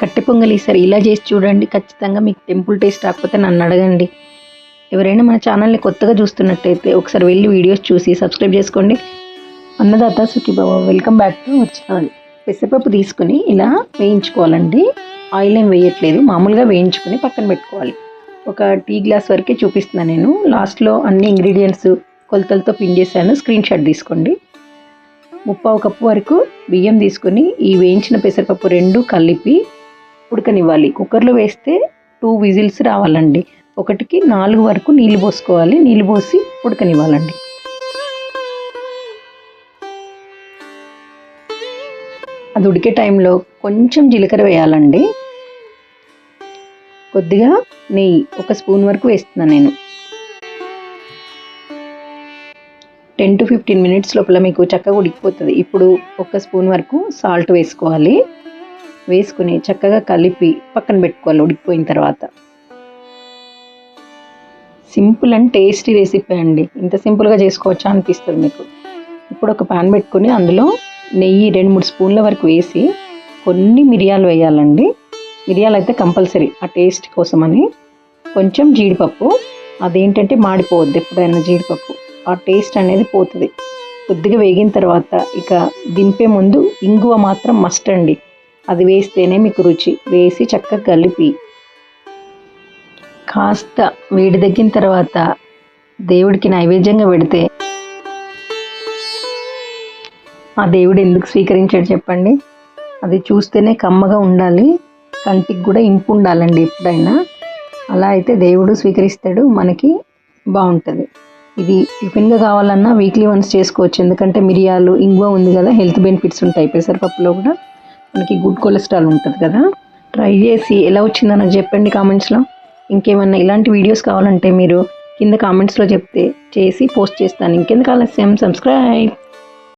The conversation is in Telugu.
కట్టె పొంగల్ ఈసారి ఇలా చేసి చూడండి. ఖచ్చితంగా మీకు టెంపుల్ టేస్ట్ రాకపోతే నన్ను అడగండి. ఎవరైనా మన ఛానల్ని కొత్తగా చూస్తున్నట్టయితే ఒకసారి వెళ్ళి వీడియోస్ చూసి సబ్స్క్రైబ్ చేసుకోండి. Annadata Sukhibaba welcome back to our channel. పెసరపప్పు తీసుకుని ఇలా వేయించుకోవాలండి. ఆయిల్ ఏం వేయట్లేదు మామూలుగా వేయించుకుని పక్కన పెట్టుకోవాలి. ఒక టీ గ్లాస్ వరకే చూపిస్తున్నాను నేను. లాస్ట్లో అన్ని ఇంగ్రీడియంట్స్ కొలతలతో పిండేసాను స్క్రీన్ షాట్ తీసుకోండి. ముప్పావు కప్పు వరకు బియ్యం తీసుకొని ఈ వేయించిన పెసరపప్పు రెండు కలిపి ఉడకనివ్వాలి. కుక్కర్లో వేస్తే టూ విజిల్స్ రావాలండి. ఒకటికి నాలుగు వరకు నీళ్ళు పోసుకోవాలి. నీళ్ళు పోసి ఉడకనివ్వాలండి. అది ఉడికే టైంలో కొంచెం జీలకర్ర వేయాలండి. కొద్దిగా నెయ్యి ఒక స్పూన్ వరకు వేస్తున్నాను నేను. టెన్ టు ఫిఫ్టీన్ మినిట్స్ లోపల మీకు చక్కగా ఉడికిపోతుంది. ఇప్పుడు ఒక స్పూన్ వరకు సాల్ట్ వేసుకోవాలి. వేసుకుని చక్కగా కలిపి పక్కన పెట్టుకోవాలి. ఉడికిపోయిన తర్వాత. సింపుల్ అండ్ టేస్టీ రెసిపీ అండి. ఇంత సింపుల్గా చేసుకోవచ్చా అనిపిస్తుంది మీకు? ఇప్పుడు ఒక పాన్ పెట్టుకొని అందులో నెయ్యి రెండు మూడు స్పూన్ల వరకు వేసి కొన్ని మిరియాలు వేయాలండి. మిరియాలు అయితే కంపల్సరీ ఆ టేస్ట్ కోసమని. కొంచెం జీడిపప్పు. అదేంటంటే మాడిపోవద్దు ఎప్పుడైనా జీడిపప్పు. ఆ టేస్ట్ అనేది పోతుంది. కొద్దిగా వేగిన తర్వాత ఇక దింపే ముందు ఇంగువ మాత్రం మస్ట్ అండి. అది వేస్తేనే మీకు రుచి. వేసి చక్కగా కలిపి కాస్త వేడి తగ్గిన తర్వాత దేవుడికి నైవేద్యంగా పెడితే ఆ దేవుడు ఎందుకు స్వీకరించాడు చెప్పండి? అది చూస్తేనే కమ్మగా ఉండాలి. కంటికి కూడా ఇంపు ఉండాలండి ఎప్పుడైనా. అలా అయితే దేవుడు స్వీకరిస్తాడు. మనకి బాగుంటుంది. ఇది టిఫిన్గా కావాలన్నా వీక్లీ వన్స్ చేసుకోవచ్చు. ఎందుకంటే మిరియాలు ఇంగువ ఉంది కదా హెల్త్ బెనిఫిట్స్ ఉంటాయి. పెసరపప్పులో కూడా మనకి గుడ్ కొలెస్ట్రాల్ ఉంటుంది కదా? ట్రై చేసి ఎలా వచ్చిందో నాకు చెప్పండి కామెంట్స్లో ఇంకేమన్నా ఇలాంటి వీడియోస్ కావాలంటే మీరు కింద కామెంట్స్లో చెప్తే చేసి పోస్ట్ చేస్తాను. ఇంకెందుకు ఆలస్యం? సబ్స్క్రైబ్